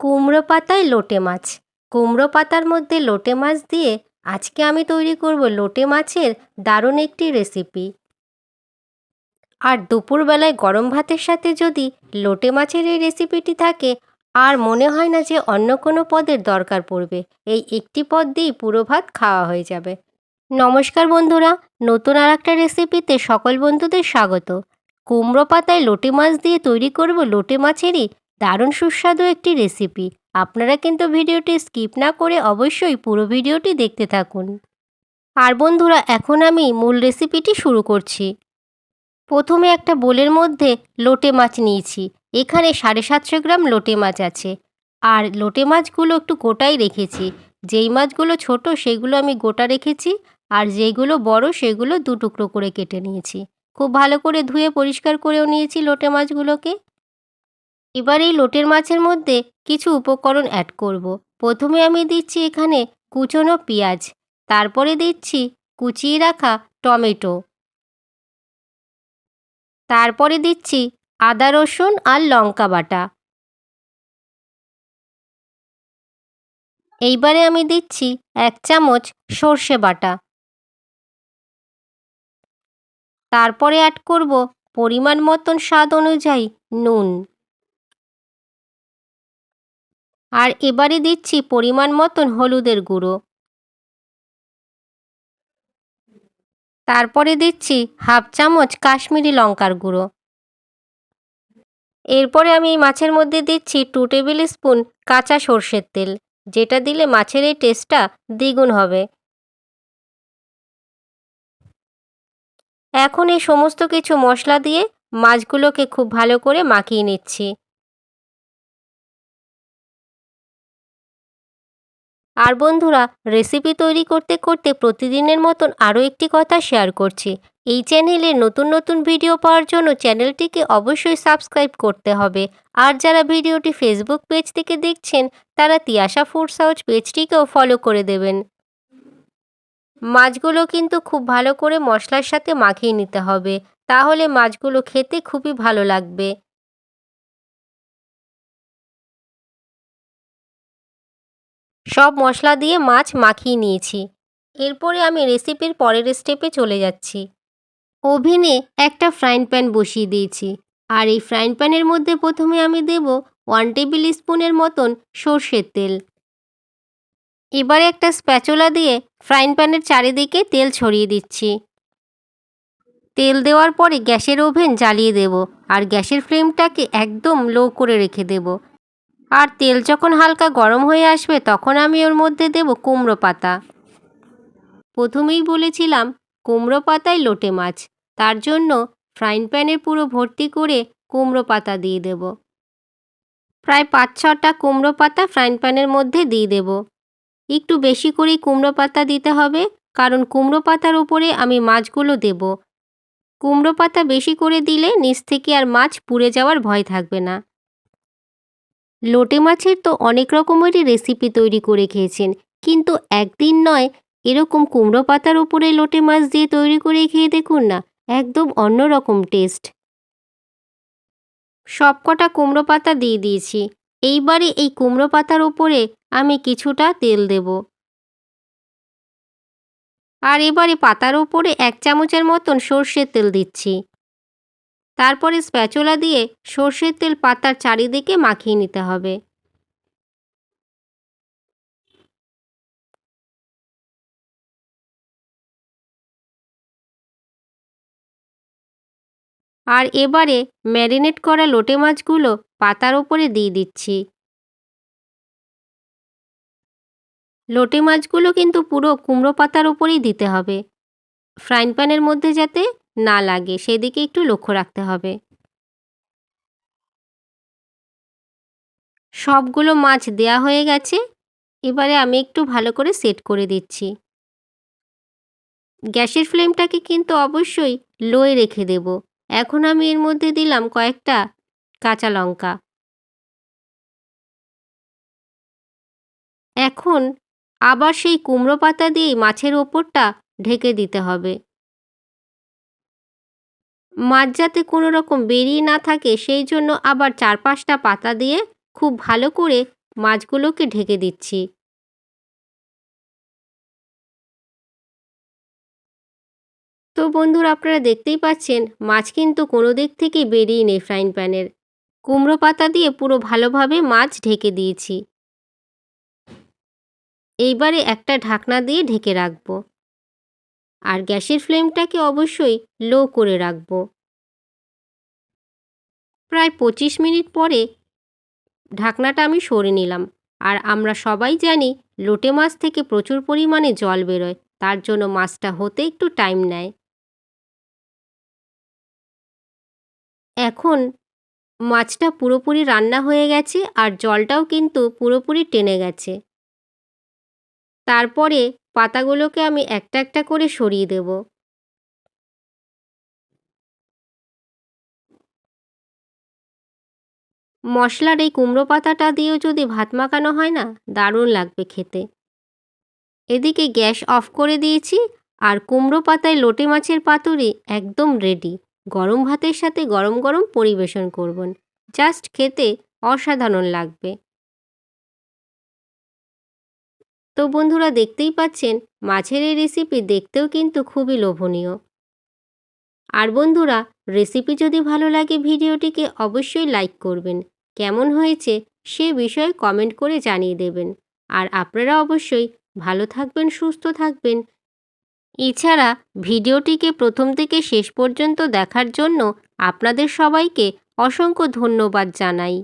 কুমড়ো পাতায় লোটে মাছ। কুমড়ো পাতার মধ্যে লোটে মাছ দিয়ে আজকে আমি তৈরি করব লোটে মাছের দারুণ একটি রেসিপি আর দুপুরবেলায় গরম ভাতের সাথে যদি লোটে মাছের এই রেসিপিটি থাকে, আর মনে হয় না যে অন্য কোনো পদের দরকার পড়বে, এই একটি পদ দিয়েই পুরো ভাত খাওয়া হয়ে যাবে। নমস্কার বন্ধুরা, নতুন আর একটা রেসিপিতে সকল বন্ধুদের স্বাগত। কুমড়ো পাতায় লোটে মাছ দিয়ে তৈরি করব লোটে মাছেরই দারুণ সুস্বাদু একটি রেসিপি আপনারা কিন্তু ভিডিওটি স্কিপ না করে অবশ্যই পুরো ভিডিওটি দেখতে থাকুন। আর বন্ধুরা, এখন আমি মূল রেসিপিটি শুরু করছি। প্রথমে একটা বোলের মধ্যে লোটে মাছ নিয়েছি। এখানে সাড়ে সাতশো গ্রাম লোটে মাছ আছে। আর লোটে মাছগুলো একটু গোটাই রেখেছি। যেই মাছগুলো ছোট, সেগুলো আমি গোটা রেখেছি। আর যেইগুলো বড়, সেগুলো দু টুকরো করে কেটে নিয়েছি। খুব ভালো করে ধুয়ে পরিষ্কার করেও নিয়েছি লোটে মাছগুলোকে। এবার এই লোটের মাছের মধ্যে কিছু উপকরণ অ্যাড করব। প্রথমে আমি দিচ্ছি এখানে কুচনো পেঁয়াজ, তারপরে দিচ্ছি কুচিয়ে রাখা টমেটো, তারপরে দিচ্ছি আদা, রসুন আর লঙ্কা বাটা। এইবারে আমি দিচ্ছি এক চামচ সর্ষে বাটা। তারপরে অ্যাড করব পরিমাণ মতন স্বাদ অনুযায়ী নুন। আর এবারে দিচ্ছি পরিমাণ মতন হলুদের গুঁড়ো। তারপরে দিচ্ছি হাফ চামচ কাশ্মীরি লঙ্কার গুঁড়ো। এরপরে আমি এই মাছের মধ্যে দিচ্ছি টু টেবিল স্পুন কাঁচা সর্ষের তেল, যেটা দিলে মাছের এই টেস্টটা দ্বিগুণ হবে। এখন এই সমস্ত কিছু মশলা দিয়ে মাছগুলোকে খুব ভালো করে মাখিয়ে নিচ্ছি। আর বন্ধুরা রেসিপি তৈরি করতে করতে প্রতিদিনের মতন আরও একটি কথা শেয়ার করছি। এই চ্যানেলে নতুন নতুন ভিডিও পাওয়ার জন্য চ্যানেলটিকে অবশ্যই সাবস্ক্রাইব করতে হবে। আর যারা ভিডিওটি ফেসবুক পেজ থেকে দেখছেন, তারা তিয়াশা ফুড হাউস পেজটিকেও ফলো করে দেবেন। মাছগুলো কিন্তু খুব ভালো করে মশলার সাথে মাখিয়ে নিতে হবে। তাহলে মাছগুলো খেতে খুবই ভালো লাগবে। সব মশলা দিয়ে মাছ মাখিয়ে নিয়েছি। এরপরে আমি রেসিপির পরের স্টেপে চলে যাচ্ছি। ওভেনে একটা ফ্রাইং প্যান বসিয়ে দিয়েছি। আর এই ফ্রাইং প্যানের মধ্যে প্রথমে আমি দেব ওয়ান টেবিল স্পুনের মতন সর্ষের তেল। এবারে একটা স্প্যাচোলা দিয়ে ফ্রাইং প্যানের চারিদিকে তেল ছড়িয়ে দিচ্ছি। তেল দেওয়ার পরে গ্যাসের ওভেন জ্বালিয়ে দেব। আর গ্যাসের ফ্লেমটাকে একদম লো করে রেখে দেব। আর তেল যখন হালকা গরম হয়ে আসবে, তখন আমি ওর মধ্যে দেব কুমড়ো পাতা। প্রথমেই বলেছিলাম, কুমড়ো পাতায় লোটে মাছ। তার জন্য ফ্রাইং প্যানে পুরো ভর্তি করে কুমড়ো পাতা দিয়ে দেব। প্রায় পাঁচ ছটা কুমড়ো পাতা ফ্রাইং প্যানের মধ্যে দিয়ে দেব। একটু বেশি করেই কুমড়ো পাতা দিতে হবে, কারণ কুমড়ো পাতার উপরে আমি মাছগুলো দেব। কুমড়ো পাতা বেশি করে দিলে নিচ থেকে আর মাছ পুড়ে যাওয়ার ভয় থাকবে না। লোটে মাছের তো অনেক রকমেরই রেসিপি তৈরি করে খেয়েছেন। কিন্তু একদিন নয়, এরকম কুমড়ো পাতার উপরে লোটে মাছ দিয়ে তৈরি করে খেয়ে দেখুন না, একদম অন্যরকম টেস্ট সবকটা কুমড়ো পাতা দিয়ে দিয়েছি, এইবারে এই কুমড়ো পাতার ওপরে আমি কিছুটা তেল দেব। আর এবারে পাতার ওপরে এক চামচের মতন সর্ষের তেল দিচ্ছি। তারপরে স্প্যাচুলা দিয়ে সর্ষের তেল পাতার চারিদিকে মাখিয়ে নিতে হবে। আর এবারে ম্যারিনেট করা লোটে মাছগুলো পাতার ওপরে দিয়ে দিচ্ছি। লোটে মাছগুলো কিন্তু পুরো কুমড়ো পাতার ওপরেই দিতে হবে। ফ্রাইং প্যানের মধ্যে যাতে না লাগে, সেদিকে একটু লক্ষ্য রাখতে হবে। সবগুলো মাছ দেয়া হয়ে গেছে, এবারে আমি একটু ভালো করে সেট করে দিচ্ছি। গ্যাসের ফ্লেমটাকে কিন্তু অবশ্যই লোয়ে রেখে দেব। এখন আমি এর মধ্যে দিলাম কয়েকটা কাঁচা লঙ্কা। এখন আবার সেই কুমড়ো পাতা দিয়েই মাছের ওপরটা ঢেকে দিতে হবে। মাছ যাতে কোনো রকম বেরিয়ে না থাকে, সেই জন্য আবার চার পাঁচটা পাতা দিয়ে খুব ভালো করে মাছগুলোকে ঢেকে দিচ্ছি। তো বন্ধুরা, আপনারা দেখতেই পাচ্ছেন, মাছ কিন্তু কোনো দিক থেকেই বেরিয়ে নেই ফ্রাইং প্যানের। কুমড়ো পাতা দিয়ে পুরো ভালোভাবে মাছ ঢেকে দিয়েছি। এইবারে একটা ঢাকনা দিয়ে ঢেকে রাখব। আর গ্যাসের ফ্লেমটাকে অবশ্যই লো করে রাখব। প্রায় পঁচিশ মিনিট পরে ঢাকনাটা আমি সরে নিলাম। আর আমরা সবাই জানি লোটে মাছ থেকে প্রচুর পরিমাণে জল বেরোয়, তার জন্য মাছটা হতে একটু টাইম নেয়। এখন মাছটা পুরোপুরি রান্না হয়ে গেছে আর জলটাও কিন্তু পুরোপুরি টেনে গেছে। তারপরে পাতাগুলোকে আমি একটা একটা করে সরিয়ে দেব। মশলার এই কুমড়ো পাতাটা দিয়েও যদি ভাত মাখানো হয় না, দারুণ লাগবে খেতে। এদিকে গ্যাস অফ করে দিয়েছি আর কুমড়ো পাতায় লোটে মাছের পাতুরি একদম রেডি গরম ভাতের সাথে গরম গরম পরিবেশন করবেন। জাস্ট খেতে অসাধারণ লাগবে। তো বন্ধুরা দেখতেই পাচ্ছেন, মাছের এই রেসিপি দেখতেও কিন্তু খুবই লোভনীয়। আর বন্ধুরা রেসিপি যদি ভালো লাগে ভিডিওটিকে অবশ্যই লাইক করবেন। কেমন হয়েছে সে বিষয়ে কমেন্ট করে জানিয়ে দেবেন। আর আপনারা অবশ্যই ভালো থাকবেন, সুস্থ থাকবেন। এছাড়া ভিডিওটিকে প্রথম থেকে শেষ পর্যন্ত দেখার জন্য আপনাদের সবাইকে অসংখ্য ধন্যবাদ জানাই।